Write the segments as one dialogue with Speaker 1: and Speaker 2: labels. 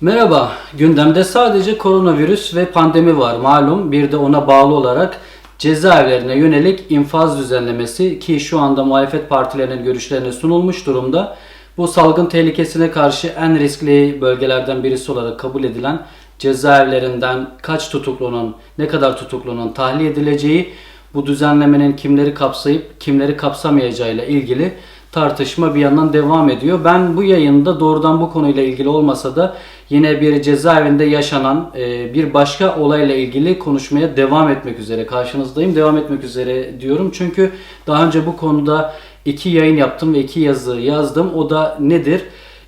Speaker 1: Merhaba, gündemde sadece koronavirüs ve pandemi var malum. Bir de ona bağlı olarak cezaevlerine yönelik infaz düzenlemesi ki şu anda muhalefet partilerinin görüşlerine sunulmuş durumda. Bu salgın tehlikesine karşı en riskli bölgelerden birisi olarak kabul edilen cezaevlerinden kaç tutuklunun, ne kadar tutuklunun tahliye edileceği, bu düzenlemenin kimleri kapsayıp kimleri kapsamayacağıyla ilgili tartışma bir yandan devam ediyor. Ben bu yayında doğrudan bu konuyla ilgili olmasa da yine bir cezaevinde yaşanan e, bir başka olayla ilgili konuşmaya devam etmek üzere karşınızdayım. Devam etmek üzere diyorum çünkü daha önce bu konuda iki yayın yaptım ve iki yazı yazdım. O da nedir?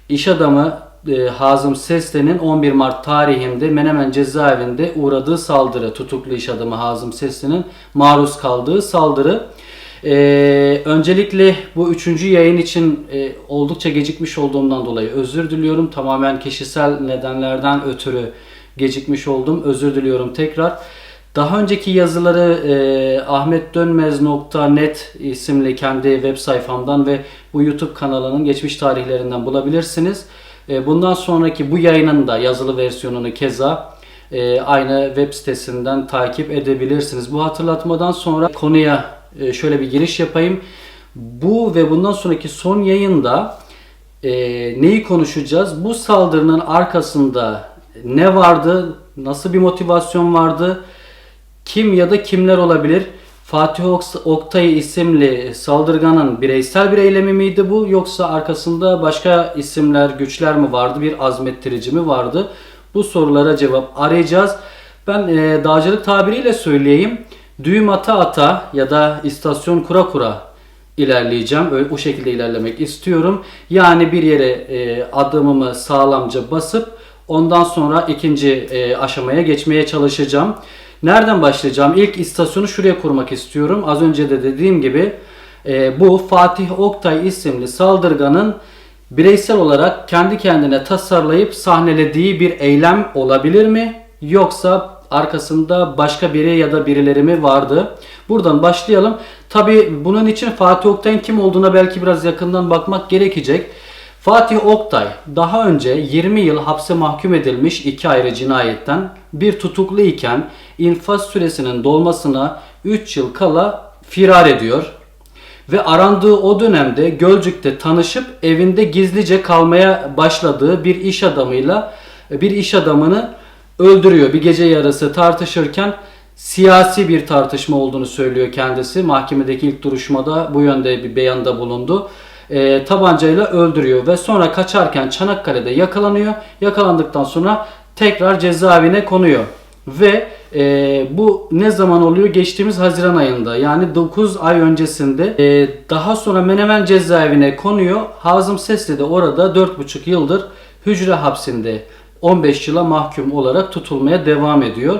Speaker 1: İş adamı e, Hazım Seslen'in 11 Mart tarihinde Menemen cezaevinde uğradığı saldırı, tutuklu iş adamı Hazım Seslen'in maruz kaldığı saldırı. Ee, öncelikle bu üçüncü yayın için e, oldukça gecikmiş olduğumdan dolayı özür diliyorum. Tamamen kişisel nedenlerden ötürü gecikmiş oldum. Özür diliyorum tekrar. Daha önceki yazıları e, ahmetdönmez.net isimli kendi web sayfamdan ve bu YouTube kanalının geçmiş tarihlerinden bulabilirsiniz. E, bundan sonraki bu yayının da yazılı versiyonunu keza e, aynı web sitesinden takip edebilirsiniz. Bu hatırlatmadan sonra konuya e, şöyle bir giriş yapayım. Bu ve bundan sonraki son yayında e, neyi konuşacağız? Bu saldırının arkasında ne vardı? Nasıl bir motivasyon vardı? Kim ya da kimler olabilir? Fatih Oktay isimli saldırganın bireysel bir eylemi miydi bu yoksa arkasında başka isimler, güçler mi vardı? Bir azmettirici mi vardı? Bu sorulara cevap arayacağız. Ben e, dağcılık tabiriyle söyleyeyim. Düğüm ata ata ya da istasyon kura kura ilerleyeceğim. Öyle, o şekilde ilerlemek istiyorum. Yani bir yere e, adımımı sağlamca basıp ondan sonra ikinci e, aşamaya geçmeye çalışacağım. Nereden başlayacağım? İlk istasyonu şuraya kurmak istiyorum. Az önce de dediğim gibi e, bu Fatih Oktay isimli saldırganın bireysel olarak kendi kendine tasarlayıp sahnelediği bir eylem olabilir mi? Yoksa arkasında başka biri ya da birileri mi vardı? Buradan başlayalım. Tabi bunun için Fatih Oktay'ın kim olduğuna belki biraz yakından bakmak gerekecek. Fatih Oktay daha önce 20 yıl hapse mahkum edilmiş iki ayrı cinayetten bir tutuklu iken infaz süresinin dolmasına 3 yıl kala firar ediyor ve arandığı o dönemde Gölcük'te tanışıp evinde gizlice kalmaya başladığı bir iş adamıyla bir iş adamını öldürüyor. Bir gece yarısı tartışırken siyasi bir tartışma olduğunu söylüyor kendisi. Mahkemedeki ilk duruşmada bu yönde bir beyanda bulundu. E, tabancayla öldürüyor ve sonra kaçarken Çanakkale'de yakalanıyor. Yakalandıktan sonra tekrar cezaevine konuyor. Ve e, bu ne zaman oluyor? Geçtiğimiz Haziran ayında yani 9 ay öncesinde e, daha sonra Menemen cezaevine konuyor. Hazım Sesli de orada 4,5 yıldır hücre hapsinde 15 yıla mahkum olarak tutulmaya devam ediyor.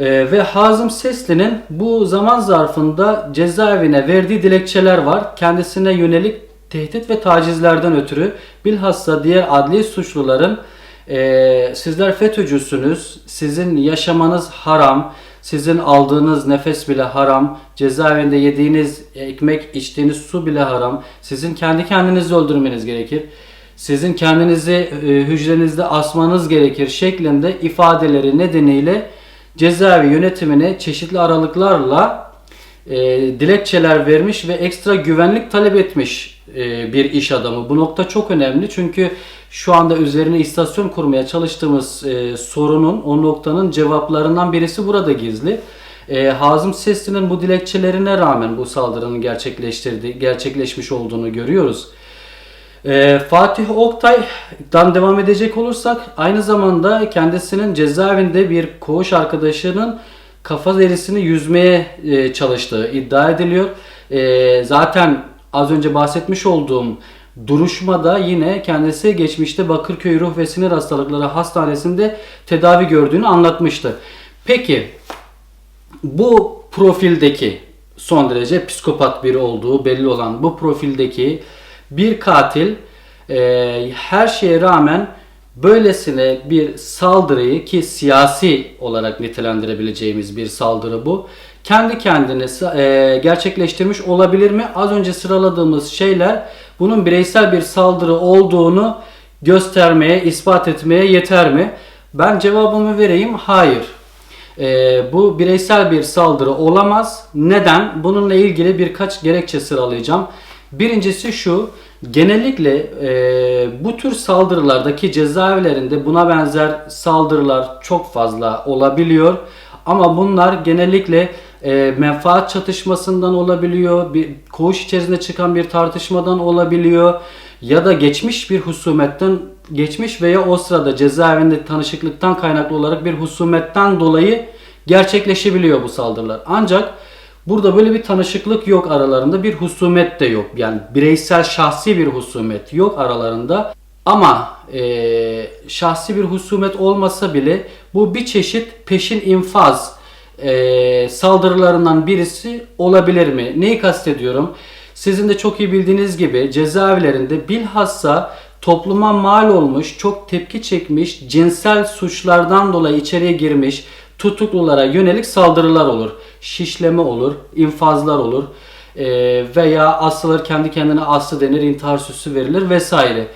Speaker 1: Ee, ve Hazım Sesli'nin bu zaman zarfında cezaevine verdiği dilekçeler var. Kendisine yönelik tehdit ve tacizlerden ötürü bilhassa diğer adli suçluların e, sizler FETÖ'cüsünüz, sizin yaşamanız haram, sizin aldığınız nefes bile haram, cezaevinde yediğiniz ekmek, içtiğiniz su bile haram, sizin kendi kendinizi öldürmeniz gerekir sizin kendinizi e, hücrenizde asmanız gerekir şeklinde ifadeleri nedeniyle cezaevi yönetimine çeşitli aralıklarla e, dilekçeler vermiş ve ekstra güvenlik talep etmiş e, bir iş adamı. Bu nokta çok önemli çünkü şu anda üzerine istasyon kurmaya çalıştığımız e, sorunun, o noktanın cevaplarından birisi burada gizli. E, Hazım Sesli'nin bu dilekçelerine rağmen bu saldırının gerçekleştirdiği, gerçekleşmiş olduğunu görüyoruz. Ee, Fatih Oktay'dan devam edecek olursak aynı zamanda kendisinin cezaevinde bir koğuş arkadaşının kafa derisini yüzmeye e, çalıştığı iddia ediliyor. E, zaten az önce bahsetmiş olduğum duruşmada yine kendisi geçmişte Bakırköy Ruh ve Sinir Hastalıkları Hastanesi'nde tedavi gördüğünü anlatmıştı. Peki bu profildeki son derece psikopat biri olduğu belli olan bu profildeki bir katil e, her şeye rağmen böylesine bir saldırıyı ki siyasi olarak nitelendirebileceğimiz bir saldırı bu. Kendi kendine e, gerçekleştirmiş olabilir mi? Az önce sıraladığımız şeyler bunun bireysel bir saldırı olduğunu göstermeye, ispat etmeye yeter mi? Ben cevabımı vereyim. Hayır. Ee, bu bireysel bir saldırı olamaz. Neden? Bununla ilgili birkaç gerekçe sıralayacağım. Birincisi şu. Genellikle e, bu tür saldırılardaki cezaevlerinde buna benzer saldırılar çok fazla olabiliyor. Ama bunlar genellikle e, menfaat çatışmasından olabiliyor, bir koğuş içerisinde çıkan bir tartışmadan olabiliyor ya da geçmiş bir husumetten geçmiş veya o sırada cezaevinde tanışıklıktan kaynaklı olarak bir husumetten dolayı gerçekleşebiliyor bu saldırılar. Ancak burada böyle bir tanışıklık yok aralarında, bir husumet de yok. Yani bireysel şahsi bir husumet yok aralarında. Ama e, şahsi bir husumet olmasa bile bu bir çeşit peşin infaz e, saldırılarından birisi olabilir mi? Neyi kastediyorum? Sizin de çok iyi bildiğiniz gibi cezaevlerinde bilhassa topluma mal olmuş, çok tepki çekmiş, cinsel suçlardan dolayı içeriye girmiş tutuklulara yönelik saldırılar olur. Şişleme olur, infazlar olur e, veya asılır kendi kendine aslı denir, intihar süsü verilir vesaire.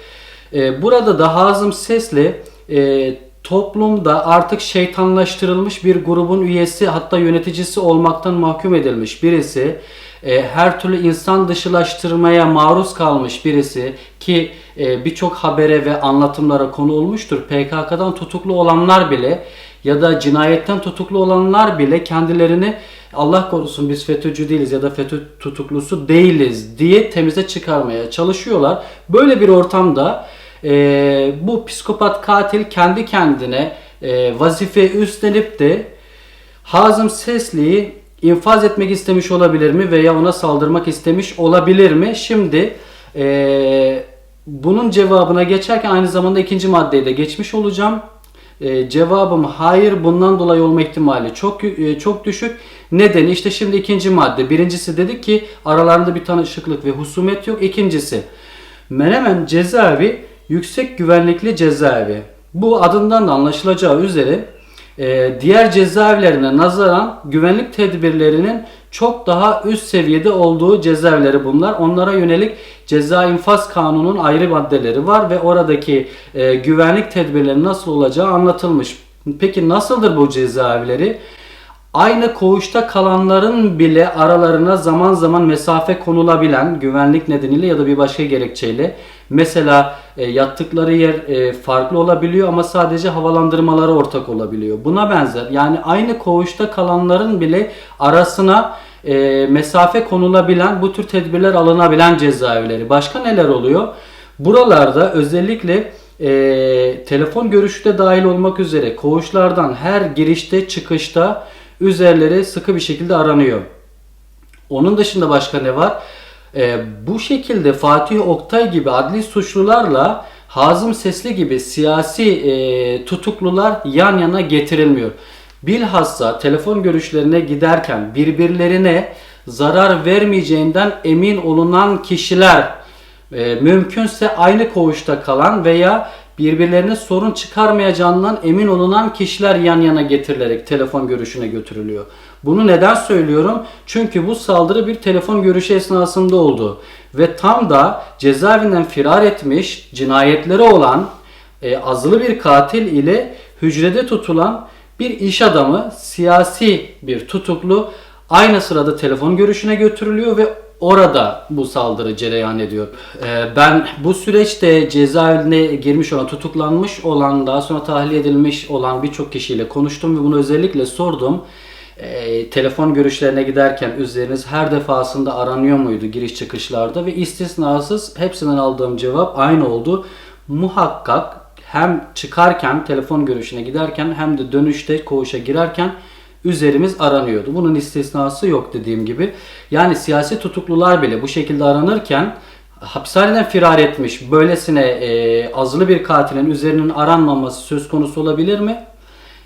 Speaker 1: E, burada da Hazım Sesli e, toplumda artık şeytanlaştırılmış bir grubun üyesi hatta yöneticisi olmaktan mahkum edilmiş birisi e, her türlü insan dışılaştırmaya maruz kalmış birisi ki e, birçok habere ve anlatımlara konu olmuştur. PKK'dan tutuklu olanlar bile ya da cinayetten tutuklu olanlar bile kendilerini Allah korusun biz FETÖ'cü değiliz ya da FETÖ tutuklusu değiliz diye temize çıkarmaya çalışıyorlar. Böyle bir ortamda e, bu psikopat katil kendi kendine e, vazife üstlenip de Hazım Sesli'yi infaz etmek istemiş olabilir mi veya ona saldırmak istemiş olabilir mi? Şimdi e, bunun cevabına geçerken aynı zamanda ikinci maddeyi de geçmiş olacağım. E, cevabım hayır bundan dolayı olma ihtimali çok e, çok düşük. Nedeni işte şimdi ikinci madde. Birincisi dedik ki aralarında bir tanışıklık ve husumet yok. İkincisi Menemen cezaevi yüksek güvenlikli cezaevi. Bu adından da anlaşılacağı üzere e, diğer cezaevlerine nazaran güvenlik tedbirlerinin çok daha üst seviyede olduğu cezaevleri bunlar. Onlara yönelik ceza infaz kanunun ayrı maddeleri var ve oradaki e, güvenlik tedbirleri nasıl olacağı anlatılmış. Peki nasıldır bu cezaevleri? Aynı koğuşta kalanların bile aralarına zaman zaman mesafe konulabilen güvenlik nedeniyle ya da bir başka gerekçeyle mesela e, yattıkları yer e, farklı olabiliyor ama sadece havalandırmaları ortak olabiliyor. Buna benzer yani aynı koğuşta kalanların bile arasına e, mesafe konulabilen bu tür tedbirler alınabilen cezaevleri. Başka neler oluyor? Buralarda özellikle e, telefon görüşü de dahil olmak üzere koğuşlardan her girişte çıkışta üzerleri sıkı bir şekilde aranıyor. Onun dışında başka ne var? E, bu şekilde Fatih Oktay gibi adli suçlularla Hazım Sesli gibi siyasi e, tutuklular yan yana getirilmiyor. Bilhassa telefon görüşlerine giderken birbirlerine zarar vermeyeceğinden emin olunan kişiler e, mümkünse aynı koğuşta kalan veya birbirlerine sorun çıkarmayacağından emin olunan kişiler yan yana getirilerek telefon görüşüne götürülüyor. Bunu neden söylüyorum? Çünkü bu saldırı bir telefon görüşü esnasında oldu. Ve tam da cezaevinden firar etmiş, cinayetleri olan e, azılı bir katil ile hücrede tutulan bir iş adamı, siyasi bir tutuklu aynı sırada telefon görüşüne götürülüyor ve orada bu saldırı cereyan ediyor. Ee, ben bu süreçte cezaevine girmiş olan, tutuklanmış olan, daha sonra tahliye edilmiş olan birçok kişiyle konuştum ve bunu özellikle sordum. Ee, telefon görüşlerine giderken üzeriniz her defasında aranıyor muydu giriş çıkışlarda ve istisnasız hepsinden aldığım cevap aynı oldu. Muhakkak hem çıkarken telefon görüşüne giderken hem de dönüşte koğuşa girerken üzerimiz aranıyordu. Bunun istisnası yok dediğim gibi. Yani siyasi tutuklular bile bu şekilde aranırken hapishaneden firar etmiş böylesine e, azılı bir katilin üzerinin aranmaması söz konusu olabilir mi?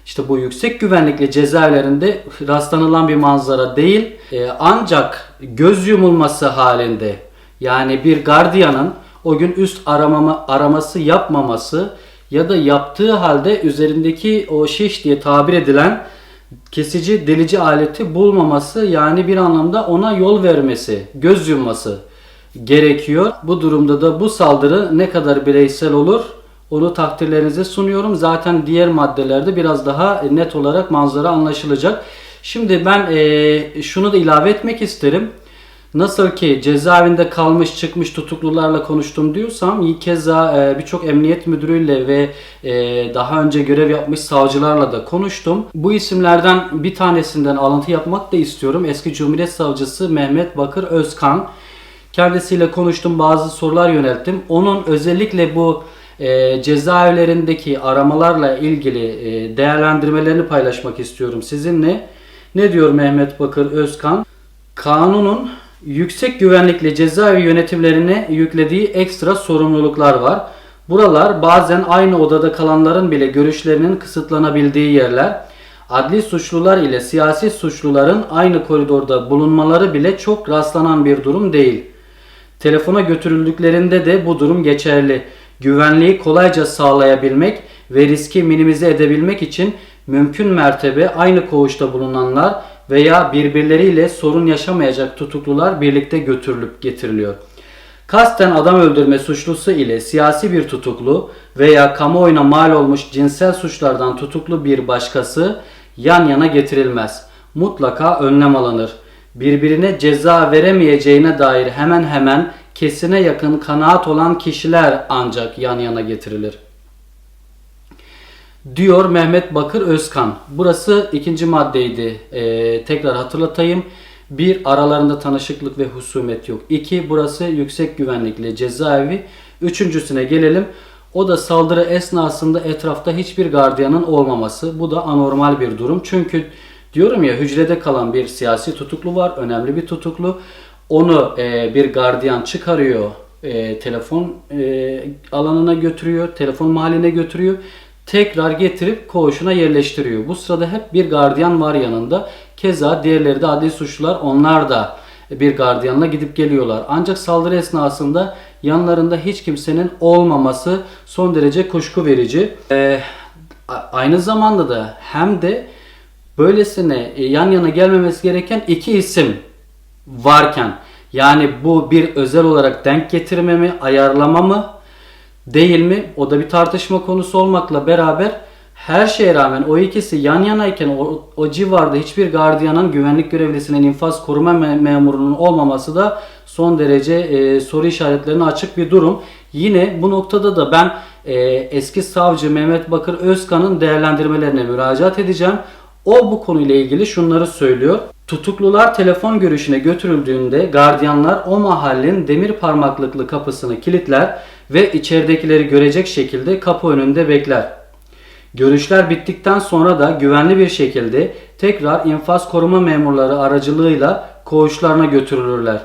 Speaker 1: İşte bu yüksek güvenlikli cezaevlerinde rastlanılan bir manzara değil. E, ancak göz yumulması halinde yani bir gardiyanın o gün üst aramama, araması yapmaması ya da yaptığı halde üzerindeki o şiş diye tabir edilen kesici delici aleti bulmaması yani bir anlamda ona yol vermesi, göz yumması gerekiyor. Bu durumda da bu saldırı ne kadar bireysel olur Onu takdirlerinize sunuyorum. Zaten diğer maddelerde biraz daha net olarak manzara anlaşılacak. Şimdi ben şunu da ilave etmek isterim. Nasıl ki cezaevinde kalmış çıkmış tutuklularla konuştum diyorsam keza e, birçok emniyet müdürüyle ve e, daha önce görev yapmış savcılarla da konuştum. Bu isimlerden bir tanesinden alıntı yapmak da istiyorum. Eski Cumhuriyet Savcısı Mehmet Bakır Özkan. Kendisiyle konuştum bazı sorular yönelttim. Onun özellikle bu e, cezaevlerindeki aramalarla ilgili e, değerlendirmelerini paylaşmak istiyorum sizinle. Ne diyor Mehmet Bakır Özkan? Kanunun yüksek güvenlikli cezaevi yönetimlerine yüklediği ekstra sorumluluklar var. Buralar bazen aynı odada kalanların bile görüşlerinin kısıtlanabildiği yerler. Adli suçlular ile siyasi suçluların aynı koridorda bulunmaları bile çok rastlanan bir durum değil. Telefona götürüldüklerinde de bu durum geçerli. Güvenliği kolayca sağlayabilmek ve riski minimize edebilmek için mümkün mertebe aynı koğuşta bulunanlar veya birbirleriyle sorun yaşamayacak tutuklular birlikte götürülüp getiriliyor. Kasten adam öldürme suçlusu ile siyasi bir tutuklu veya kamuoyuna mal olmuş cinsel suçlardan tutuklu bir başkası yan yana getirilmez. Mutlaka önlem alınır. Birbirine ceza veremeyeceğine dair hemen hemen kesine yakın kanaat olan kişiler ancak yan yana getirilir diyor Mehmet Bakır Özkan. Burası ikinci maddeydi. Ee, tekrar hatırlatayım. Bir, aralarında tanışıklık ve husumet yok. İki, burası yüksek güvenlikli cezaevi. Üçüncüsüne gelelim. O da saldırı esnasında etrafta hiçbir gardiyanın olmaması. Bu da anormal bir durum. Çünkü diyorum ya hücrede kalan bir siyasi tutuklu var. Önemli bir tutuklu. Onu e, bir gardiyan çıkarıyor. E, telefon e, alanına götürüyor. Telefon mahalline götürüyor tekrar getirip koğuşuna yerleştiriyor. Bu sırada hep bir gardiyan var yanında. Keza diğerleri de adli suçlular onlar da bir gardiyanla gidip geliyorlar. Ancak saldırı esnasında yanlarında hiç kimsenin olmaması son derece kuşku verici. Ee, aynı zamanda da hem de böylesine e, yan yana gelmemesi gereken iki isim varken yani bu bir özel olarak denk getirme mi, ayarlama mı değil mi? O da bir tartışma konusu olmakla beraber her şeye rağmen o ikisi yan yanayken o, o civarda hiçbir gardiyanın güvenlik görevlisinin infaz koruma me- memurunun olmaması da son derece e, soru işaretlerine açık bir durum. Yine bu noktada da ben e, eski savcı Mehmet Bakır Özkan'ın değerlendirmelerine müracaat edeceğim. O bu konuyla ilgili şunları söylüyor. Tutuklular telefon görüşüne götürüldüğünde gardiyanlar o mahallin demir parmaklıklı kapısını kilitler ve içeridekileri görecek şekilde kapı önünde bekler. Görüşler bittikten sonra da güvenli bir şekilde tekrar infaz koruma memurları aracılığıyla koğuşlarına götürülürler.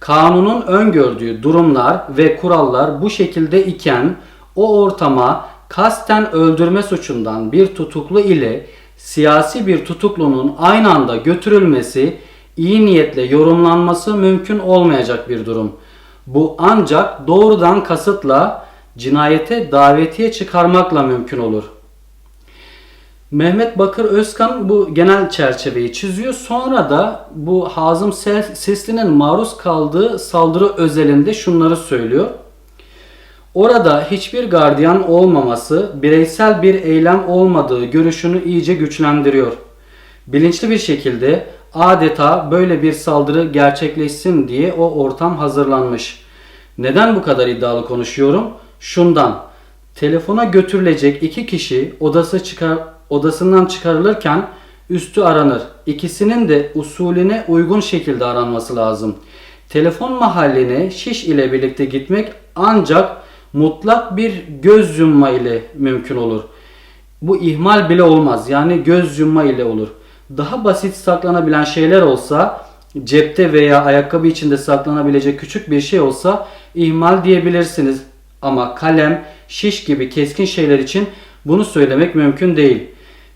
Speaker 1: Kanunun öngördüğü durumlar ve kurallar bu şekilde iken o ortama kasten öldürme suçundan bir tutuklu ile siyasi bir tutuklunun aynı anda götürülmesi iyi niyetle yorumlanması mümkün olmayacak bir durum. Bu ancak doğrudan kasıtla cinayete davetiye çıkarmakla mümkün olur. Mehmet Bakır Özkan bu genel çerçeveyi çiziyor. Sonra da bu Hazım Sesli'nin maruz kaldığı saldırı özelinde şunları söylüyor. Orada hiçbir gardiyan olmaması bireysel bir eylem olmadığı görüşünü iyice güçlendiriyor. Bilinçli bir şekilde adeta böyle bir saldırı gerçekleşsin diye o ortam hazırlanmış. Neden bu kadar iddialı konuşuyorum? Şundan. Telefona götürülecek iki kişi odası çıkar, odasından çıkarılırken üstü aranır. İkisinin de usulüne uygun şekilde aranması lazım. Telefon mahalline şiş ile birlikte gitmek ancak mutlak bir göz yumma ile mümkün olur. Bu ihmal bile olmaz. Yani göz yumma ile olur. Daha basit saklanabilen şeyler olsa cepte veya ayakkabı içinde saklanabilecek küçük bir şey olsa ihmal diyebilirsiniz. Ama kalem, şiş gibi keskin şeyler için bunu söylemek mümkün değil.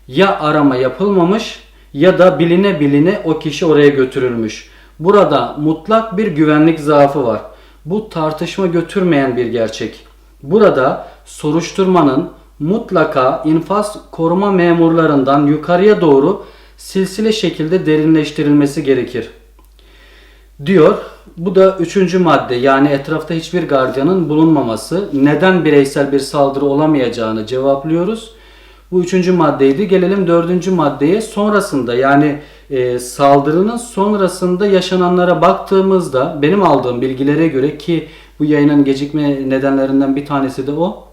Speaker 1: Ya arama yapılmamış ya da biline biline o kişi oraya götürülmüş. Burada mutlak bir güvenlik zaafı var. Bu tartışma götürmeyen bir gerçek. Burada soruşturmanın mutlaka infaz koruma memurlarından yukarıya doğru silsile şekilde derinleştirilmesi gerekir. diyor. Bu da üçüncü madde yani etrafta hiçbir gardiyanın bulunmaması. Neden bireysel bir saldırı olamayacağını cevaplıyoruz. Bu üçüncü maddeydi. Gelelim dördüncü maddeye. Sonrasında yani e, saldırının sonrasında yaşananlara baktığımızda benim aldığım bilgilere göre ki bu yayının gecikme nedenlerinden bir tanesi de o.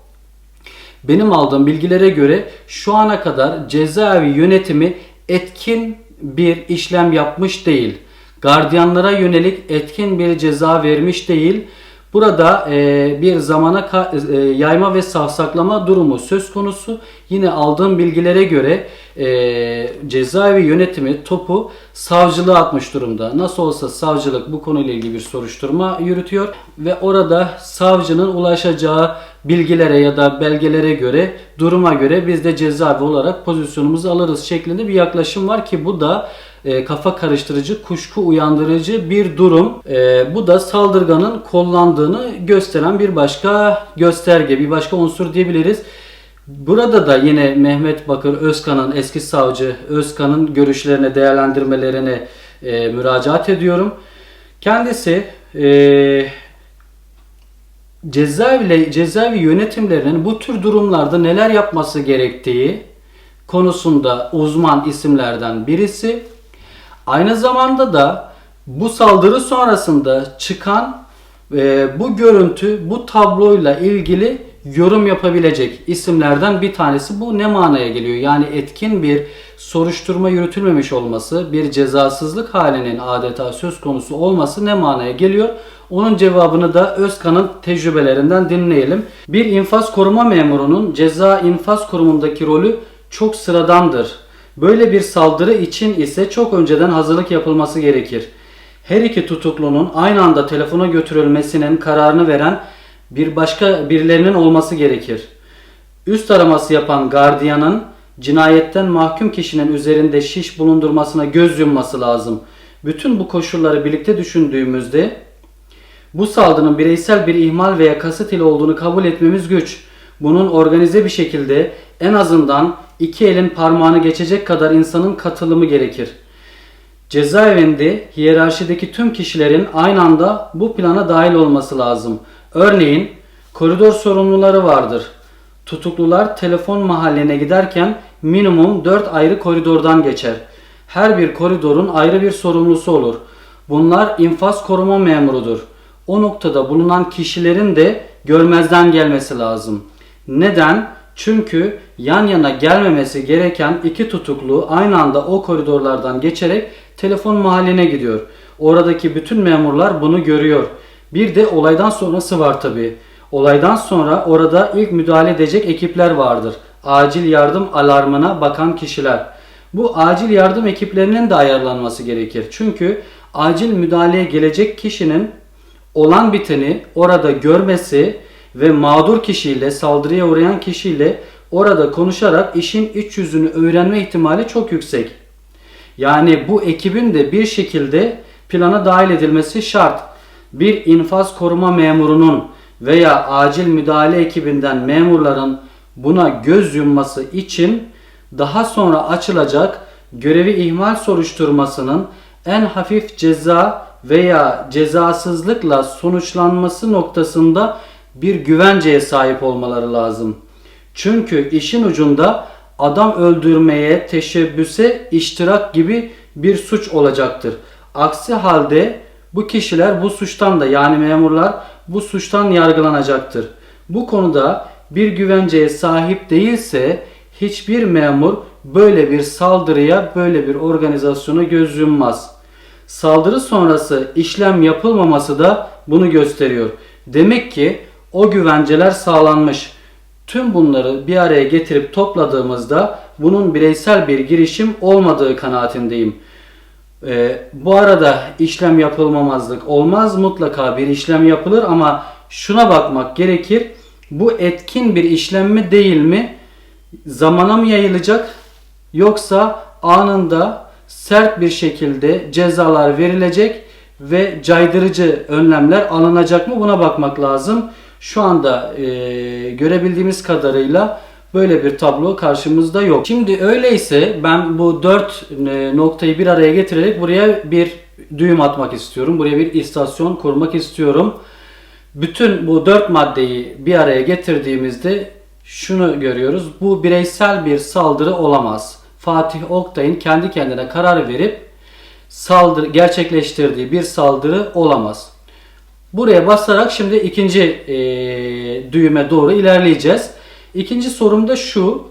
Speaker 1: Benim aldığım bilgilere göre şu ana kadar cezaevi yönetimi etkin bir işlem yapmış değil. Gardiyanlara yönelik etkin bir ceza vermiş değil. Burada e, bir zamana e, yayma ve savsaklama durumu söz konusu. Yine aldığım bilgilere göre e, cezaevi yönetimi topu savcılığa atmış durumda. Nasıl olsa savcılık bu konuyla ilgili bir soruşturma yürütüyor ve orada savcının ulaşacağı bilgilere ya da belgelere göre duruma göre biz de cezaevi olarak pozisyonumuzu alırız şeklinde bir yaklaşım var ki bu da e, kafa karıştırıcı, kuşku uyandırıcı bir durum. E, bu da saldırganın kollandığını gösteren bir başka gösterge, bir başka unsur diyebiliriz. Burada da yine Mehmet Bakır Özkan'ın eski savcı Özkan'ın görüşlerine, değerlendirmelerine e, müracaat ediyorum. Kendisi e, cezaevi, cezaevi yönetimlerinin bu tür durumlarda neler yapması gerektiği konusunda uzman isimlerden birisi. Aynı zamanda da bu saldırı sonrasında çıkan e, bu görüntü, bu tabloyla ilgili yorum yapabilecek isimlerden bir tanesi. Bu ne manaya geliyor? Yani etkin bir soruşturma yürütülmemiş olması, bir cezasızlık halinin adeta söz konusu olması ne manaya geliyor? Onun cevabını da Özkan'ın tecrübelerinden dinleyelim. Bir infaz koruma memurunun ceza infaz kurumundaki rolü çok sıradandır. Böyle bir saldırı için ise çok önceden hazırlık yapılması gerekir. Her iki tutuklunun aynı anda telefona götürülmesinin kararını veren bir başka birilerinin olması gerekir. Üst araması yapan gardiyanın cinayetten mahkum kişinin üzerinde şiş bulundurmasına göz yumması lazım. Bütün bu koşulları birlikte düşündüğümüzde bu saldırının bireysel bir ihmal veya kasıt ile olduğunu kabul etmemiz güç. Bunun organize bir şekilde en azından iki elin parmağını geçecek kadar insanın katılımı gerekir. Cezaevinde hiyerarşideki tüm kişilerin aynı anda bu plana dahil olması lazım. Örneğin koridor sorumluları vardır. Tutuklular telefon mahalline giderken minimum 4 ayrı koridordan geçer. Her bir koridorun ayrı bir sorumlusu olur. Bunlar infaz koruma memurudur. O noktada bulunan kişilerin de görmezden gelmesi lazım. Neden? Çünkü yan yana gelmemesi gereken iki tutuklu aynı anda o koridorlardan geçerek telefon mahalline gidiyor. Oradaki bütün memurlar bunu görüyor. Bir de olaydan sonrası var tabi. Olaydan sonra orada ilk müdahale edecek ekipler vardır. Acil yardım alarmına bakan kişiler. Bu acil yardım ekiplerinin de ayarlanması gerekir. Çünkü acil müdahaleye gelecek kişinin olan biteni orada görmesi ve mağdur kişiyle, saldırıya uğrayan kişiyle orada konuşarak işin iç yüzünü öğrenme ihtimali çok yüksek. Yani bu ekibin de bir şekilde plana dahil edilmesi şart. Bir infaz koruma memurunun veya acil müdahale ekibinden memurların buna göz yumması için daha sonra açılacak görevi ihmal soruşturmasının en hafif ceza veya cezasızlıkla sonuçlanması noktasında bir güvenceye sahip olmaları lazım. Çünkü işin ucunda adam öldürmeye, teşebbüse, iştirak gibi bir suç olacaktır. Aksi halde bu kişiler bu suçtan da yani memurlar bu suçtan yargılanacaktır. Bu konuda bir güvenceye sahip değilse hiçbir memur böyle bir saldırıya, böyle bir organizasyona göz yummaz. Saldırı sonrası işlem yapılmaması da bunu gösteriyor. Demek ki o güvenceler sağlanmış. Tüm bunları bir araya getirip topladığımızda bunun bireysel bir girişim olmadığı kanaatindeyim. Ee, bu arada işlem yapılmamazlık olmaz. Mutlaka bir işlem yapılır ama şuna bakmak gerekir. Bu etkin bir işlem mi değil mi? Zamana mı yayılacak? Yoksa anında sert bir şekilde cezalar verilecek ve caydırıcı önlemler alınacak mı? Buna bakmak lazım. Şu anda e, görebildiğimiz kadarıyla böyle bir tablo karşımızda yok. Şimdi öyleyse ben bu dört e, noktayı bir araya getirerek buraya bir düğüm atmak istiyorum. Buraya bir istasyon kurmak istiyorum. Bütün bu dört maddeyi bir araya getirdiğimizde şunu görüyoruz. Bu bireysel bir saldırı olamaz. Fatih Oktay'ın kendi kendine karar verip saldırı gerçekleştirdiği bir saldırı olamaz. Buraya basarak şimdi ikinci eee, düğüme doğru ilerleyeceğiz. İkinci sorum da şu.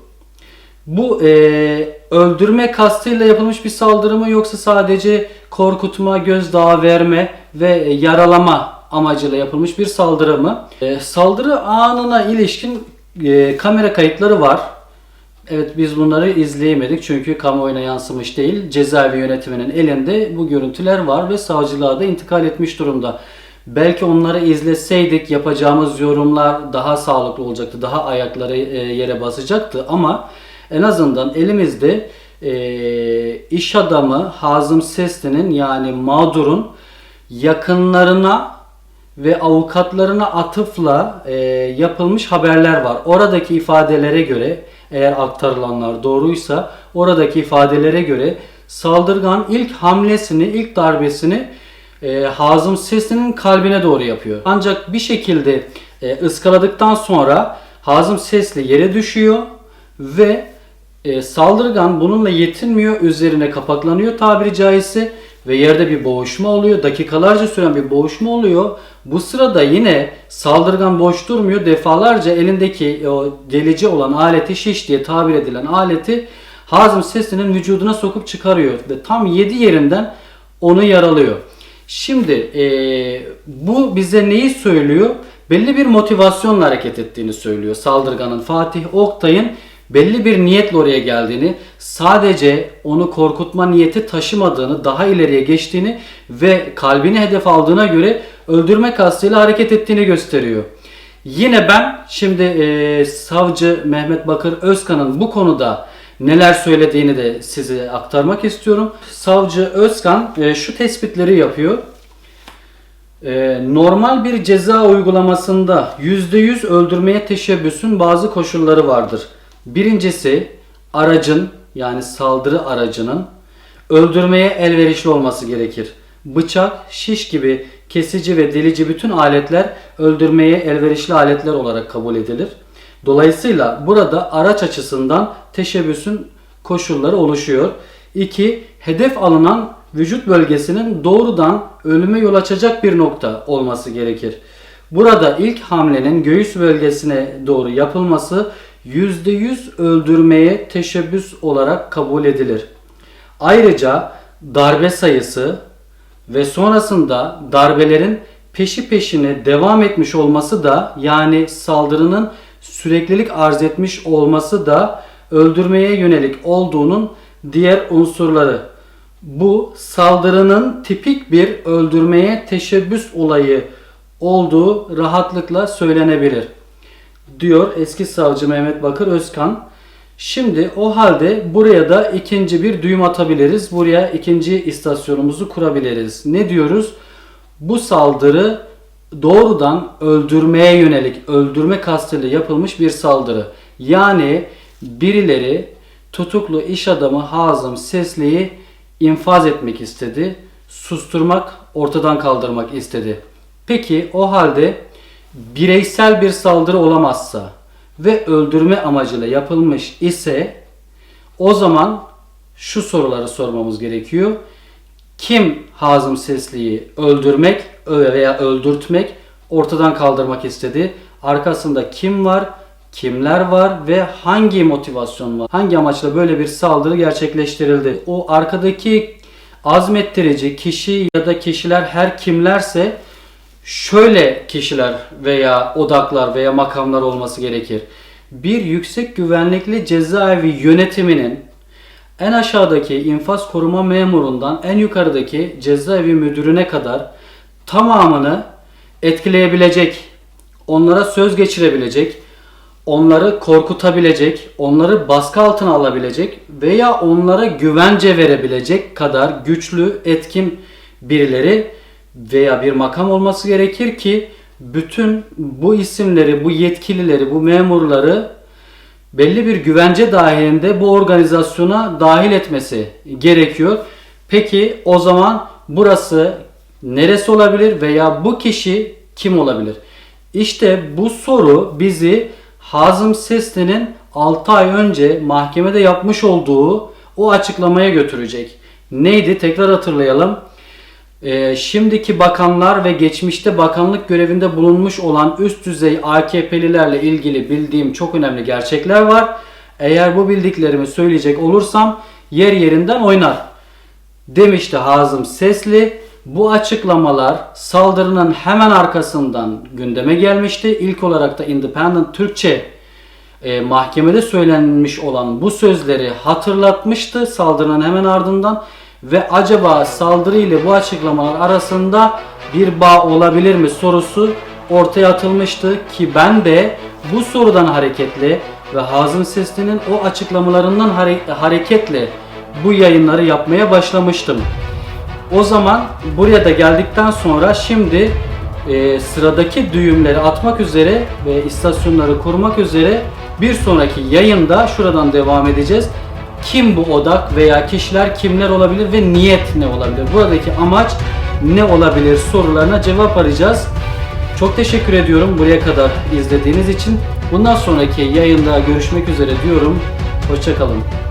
Speaker 1: Bu eee, öldürme kastıyla yapılmış bir saldırı mı yoksa sadece korkutma, gözdağı verme ve yaralama amacıyla yapılmış bir saldırı mı? Eee, saldırı anına ilişkin eee, kamera kayıtları var. Evet biz bunları izleyemedik çünkü kamuoyuna yansımış değil. Cezaevi yönetiminin elinde bu görüntüler var ve savcılığa da intikal etmiş durumda. Belki onları izleseydik yapacağımız yorumlar daha sağlıklı olacaktı. Daha ayakları e, yere basacaktı ama en azından elimizde e, iş adamı Hazım Sesli'nin yani mağdurun yakınlarına ve avukatlarına atıfla e, yapılmış haberler var. Oradaki ifadelere göre eğer aktarılanlar doğruysa oradaki ifadelere göre saldırgan ilk hamlesini, ilk darbesini e, Hazım Sesli'nin kalbine doğru yapıyor. Ancak bir şekilde e, ıskaladıktan sonra Hazım Sesli yere düşüyor ve e, saldırgan bununla yetinmiyor. Üzerine kapaklanıyor tabiri caizse ve yerde bir boğuşma oluyor. Dakikalarca süren bir boğuşma oluyor. Bu sırada yine saldırgan boş durmuyor. Defalarca elindeki o delici olan aleti şiş diye tabir edilen aleti Hazım Sesli'nin vücuduna sokup çıkarıyor ve tam 7 yerinden onu yaralıyor. Şimdi e, bu bize neyi söylüyor? Belli bir motivasyonla hareket ettiğini söylüyor saldırganın. Fatih Oktay'ın belli bir niyetle oraya geldiğini, sadece onu korkutma niyeti taşımadığını, daha ileriye geçtiğini ve kalbini hedef aldığına göre öldürme kastıyla hareket ettiğini gösteriyor. Yine ben şimdi e, savcı Mehmet Bakır Özkan'ın bu konuda neler söylediğini de size aktarmak istiyorum. Savcı Özkan e, şu tespitleri yapıyor. E, normal bir ceza uygulamasında %100 öldürmeye teşebbüsün bazı koşulları vardır. Birincisi aracın yani saldırı aracının öldürmeye elverişli olması gerekir. Bıçak, şiş gibi kesici ve delici bütün aletler öldürmeye elverişli aletler olarak kabul edilir. Dolayısıyla burada araç açısından teşebbüsün koşulları oluşuyor. 2. Hedef alınan vücut bölgesinin doğrudan ölüme yol açacak bir nokta olması gerekir. Burada ilk hamlenin göğüs bölgesine doğru yapılması %100 öldürmeye teşebbüs olarak kabul edilir. Ayrıca darbe sayısı ve sonrasında darbelerin peşi peşine devam etmiş olması da yani saldırının süreklilik arz etmiş olması da öldürmeye yönelik olduğunun diğer unsurları. Bu saldırının tipik bir öldürmeye teşebbüs olayı olduğu rahatlıkla söylenebilir diyor eski savcı Mehmet Bakır Özkan. Şimdi o halde buraya da ikinci bir düğüm atabiliriz. Buraya ikinci istasyonumuzu kurabiliriz. Ne diyoruz? Bu saldırı doğrudan öldürmeye yönelik, öldürme kastıyla yapılmış bir saldırı. Yani birileri tutuklu iş adamı Hazım Sesli'yi infaz etmek istedi. Susturmak, ortadan kaldırmak istedi. Peki o halde bireysel bir saldırı olamazsa ve öldürme amacıyla yapılmış ise o zaman şu soruları sormamız gerekiyor. Kim Hazım Sesli'yi öldürmek veya öldürtmek, ortadan kaldırmak istedi? Arkasında kim var? Kimler var ve hangi motivasyon var? Hangi amaçla böyle bir saldırı gerçekleştirildi? O arkadaki azmettirici kişi ya da kişiler her kimlerse şöyle kişiler veya odaklar veya makamlar olması gerekir. Bir yüksek güvenlikli cezaevi yönetiminin en aşağıdaki infaz koruma memurundan en yukarıdaki cezaevi müdürüne kadar tamamını etkileyebilecek, onlara söz geçirebilecek, onları korkutabilecek, onları baskı altına alabilecek veya onlara güvence verebilecek kadar güçlü, etkin birileri veya bir makam olması gerekir ki bütün bu isimleri, bu yetkilileri, bu memurları belli bir güvence dahilinde bu organizasyona dahil etmesi gerekiyor. Peki o zaman burası neresi olabilir veya bu kişi kim olabilir? İşte bu soru bizi Hazım Sesli'nin 6 ay önce mahkemede yapmış olduğu o açıklamaya götürecek. Neydi? Tekrar hatırlayalım. Ee, şimdiki bakanlar ve geçmişte bakanlık görevinde bulunmuş olan üst düzey AKP'lilerle ilgili bildiğim çok önemli gerçekler var. Eğer bu bildiklerimi söyleyecek olursam yer yerinden oynar demişti Hazım Sesli. Bu açıklamalar saldırının hemen arkasından gündeme gelmişti. İlk olarak da Independent Türkçe e, mahkemede söylenmiş olan bu sözleri hatırlatmıştı saldırının hemen ardından ve acaba saldırı ile bu açıklamalar arasında bir bağ olabilir mi sorusu ortaya atılmıştı ki ben de bu sorudan hareketle ve Hazım Sesli'nin o açıklamalarından hare- hareketle bu yayınları yapmaya başlamıştım. O zaman buraya da geldikten sonra şimdi e, sıradaki düğümleri atmak üzere ve istasyonları kurmak üzere bir sonraki yayında şuradan devam edeceğiz. Kim bu odak veya kişiler kimler olabilir ve niyet ne olabilir? Buradaki amaç ne olabilir sorularına cevap arayacağız. Çok teşekkür ediyorum buraya kadar izlediğiniz için. Bundan sonraki yayında görüşmek üzere diyorum. Hoşçakalın.